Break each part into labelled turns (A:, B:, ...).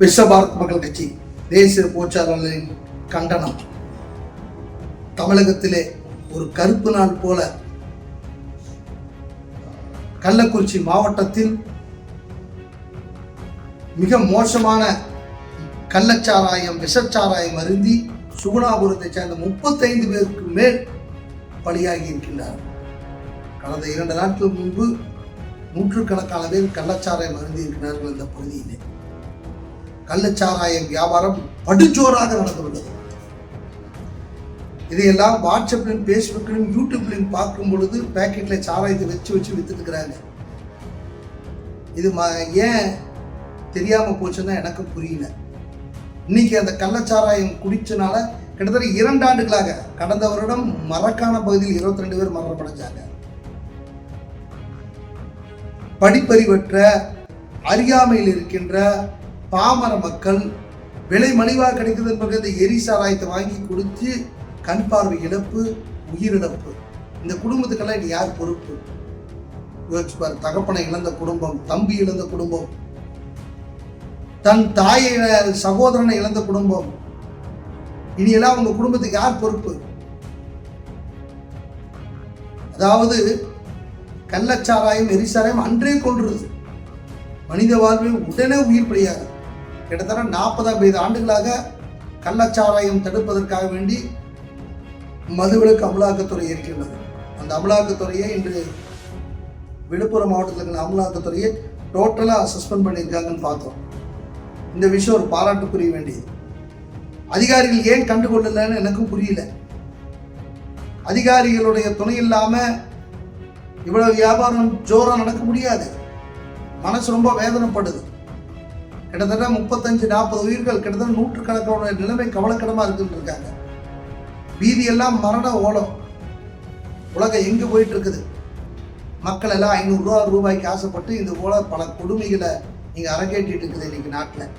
A: விஸ்வ பாரத் மக்கள் கட்சி தேசிய போச்சாளர்களின் கண்டனம். தமிழகத்திலே ஒரு கருப்பு நாள் போல கள்ளக்குறிச்சி மாவட்டத்தில் மிக மோசமான கள்ளச்சாராயம் விஷச்சாராயம் அருந்தி சுகுணாபுரத்தை சேர்ந்த முப்பத்தைந்து பேருக்கு மேல் பலியாகி இருக்கின்றார். கடந்த இரண்டு நாட்கள் முன்பு நூற்றுக்கணக்கான பேர் கள்ளச்சாராயம் அருந்தி இருக்கிறார்கள் இந்த பகுதியிலே. கள்ளச்சாராயம் வியாபாரம் படுஜோராக நடந்துள்ளது இதையெல்லாம் வாட்ஸ்அப்லையும் ஃபேஸ்புக்லையும் யூடியூப்லையும் பார்க்கும் பொழுது பேக்கெட்டில் சாராயத்தை வச்சு வச்சு வித்துட்டு இது ம ஏன் தெரியாமல் போச்சுன்னா எனக்கு புரியல. இன்னைக்கு அந்த கள்ளச்சாராயம் குடிச்சனால கிட்டத்தட்ட இரண்டு ஆண்டுகளாக கடந்த வருடம் மரக்கான பகுதியில் இருபத்தி ரெண்டு பேர் மரணப்படைஞ்சாங்க படிப்பறிவற்ற அறியாமையில் இருக்கின்ற பாமர மக்கள் விலை மலிவாக கிடைக்குது என்பது இந்த எரி சாராயத்தை வாங்கி கொடுத்து கண் பார்வை இழப்பு உயிரிழப்பு இந்த குடும்பத்துக்கெல்லாம் இது யார் பொறுப்பு? யோசிப்பார் தகப்பனை இழந்த குடும்பம் தம்பி இழந்த குடும்பம் தன் தாயை சகோதரனை இழந்த குடும்பம். இனியெல்லாம் உங்க குடும்பத்துக்கு யார் பொறுப்பு? அதாவது கள்ளச்சாராயம் எரிசாராயம் அன்றே கொன்றுது. மனித வாழ்வில் உடனே உயிர் பிடியாது கிட்டத்தட்ட நாற்பது ஐம்பது ஆண்டுகளாக கள்ளச்சாராயம் தடுப்பதற்காக வேண்டி மதுவிலக்கு அமலாக்கத்துறை இருக்கின்றது. அந்த அமலாக்கத்துறையை இன்று விழுப்புரம் மாவட்டத்தில் இருக்கிற அமலாக்கத்துறையை டோட்டலாக சஸ்பெண்ட் பண்ணியிருக்காங்கன்னு பார்த்தோம். இந்த விஷயம் ஒரு பாராட்டுக்குரிய வேண்டியது. அதிகாரிகள் ஏன் கண்டுகொள்ளலைன்னு எனக்கும் புரியல. அதிகாரிகளுடைய துணை இல்லாமல் இவ்வளவு வியாபாரம் ஜோராக நடக்க முடியாது. மனசு ரொம்ப வேதனைப்படுது. கிட்டத்தட்ட முப்பத்தஞ்சு நாற்பது உயிர்கள் கிட்டத்தட்ட நூற்றுக்கணக்கான நிலைமை கவலைக்கிடமாக இருக்குன்னு இருக்காங்க. வீதி எல்லாம் மரண ஓலம். உலகம் எங்கே போயிட்டு இருக்குது மக்கள் எல்லாம் ஐநூறுரூவா ரூபாய்க்கு ஆசைப்பட்டு இந்த போல பல கொடுமைகளை நீங்கள் அரங்கேற்றிட்டு இருக்குது இன்னைக்கு நாட்டில்.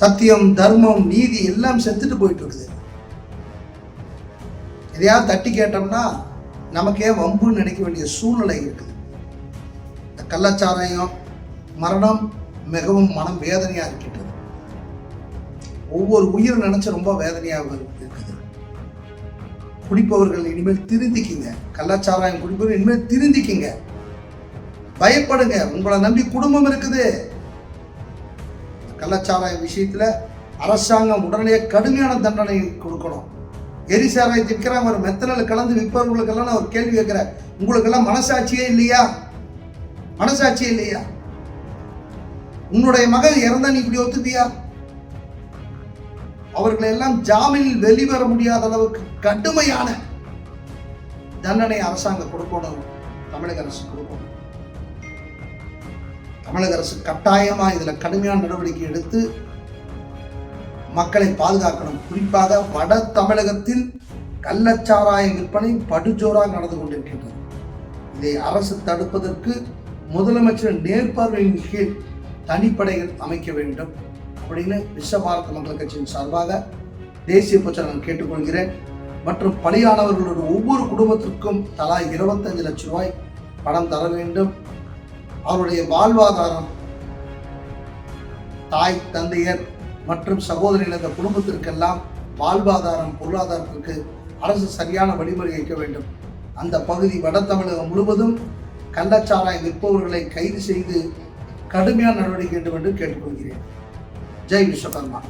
A: சத்தியம் தர்மம் நீதி எல்லாம் செத்துட்டு போயிட்டு இருக்குது எதையாவது தட்டி கேட்டோம்னா நமக்கே வம்புன்னு நினைக்க வேண்டிய சூழ்நிலை இருக்குது. இந்த கள்ளச்சாராயம் மரணம் மிகவும் மனம் வேதனையாக இருக்கின்றது. ஒவ்வொரு உயிர் நினைச்சு ரொம்ப வேதனையாக இருக்குது குடிப்பவர்கள் இனிமேல் திருந்திக்கிங்க. கள்ளச்சாராயம் குடிப்பவர்கள் இனிமேல் திருந்திக்கிங்க. பயப்படுங்க. உங்களை நம்பி குடும்பம் இருக்குது. கள்ளச்சாராய விஷயத்துல அரசாங்கம் உடனே கடுமையான தண்டனை கொடுக்கணும். எரிசாராயத்தை விற்கிறவங்க ஒரு மெத்தனில் கலந்து விற்பவர்களுக்கெல்லாம் நான் ஒரு கேள்வி கேட்குறேன். உங்களுக்கெல்லாம் மனசாட்சியே இல்லையா? மனசாட்சியே இல்லையா? உன்னுடைய மகள் இறந்தா நீ இப்படி ஒத்துப்பியா? அவர்களை எல்லாம் ஜாமீனில் வெளிவர முடியாத அளவுக்கு கடுமையான தண்டனை அரசாங்கம் கொடுக்கணும். தமிழக அரசு கொடுக்கணும். தமிழக அரசு கட்டாயமா இதுல கடுமையான நடவடிக்கை எடுத்து மக்களை பாதுகாக்கணும். குறிப்பாக வட தமிழகத்தில் கள்ளச்சாராய விற்பனை படுஜோராக நடந்து கொண்டிருக்கின்றது. இதை அரசு தடுப்பதற்கு முதலமைச்சர் நேர்பார்வையின் கீழ் தனிப்படைகள் அமைக்க வேண்டும் அப்படின்னு விஸ்வ பாரத மக்கள் கட்சியின் சார்பாக தேசிய பட்சம் நான் கேட்டுக்கொள்கிறேன். மற்றும் பலியானவர்களோட ஒவ்வொரு குடும்பத்திற்கும் தலா இருபத்தஞ்சு லட்சம் ரூபாய் பணம் தர வேண்டும். அவருடைய வாழ்வாதாரம் தாய் தந்தையர் மற்றும் சகோதரிகள் இந்த குடும்பத்திற்கெல்லாம் வாழ்வாதாரம் பொருளாதாரத்திற்கு அரசு சரியான வழிமுறை வைக்க வேண்டும். அந்த பகுதி வட தமிழகம் முழுவதும் கள்ளச்சாராயம் விற்பவர்களை கைது செய்து கடுமையான நடவடிக்கை வேண்டும் என்று கேட்டுக்கொள்கிறேன். ஜெய் விஸ்வகர்மா.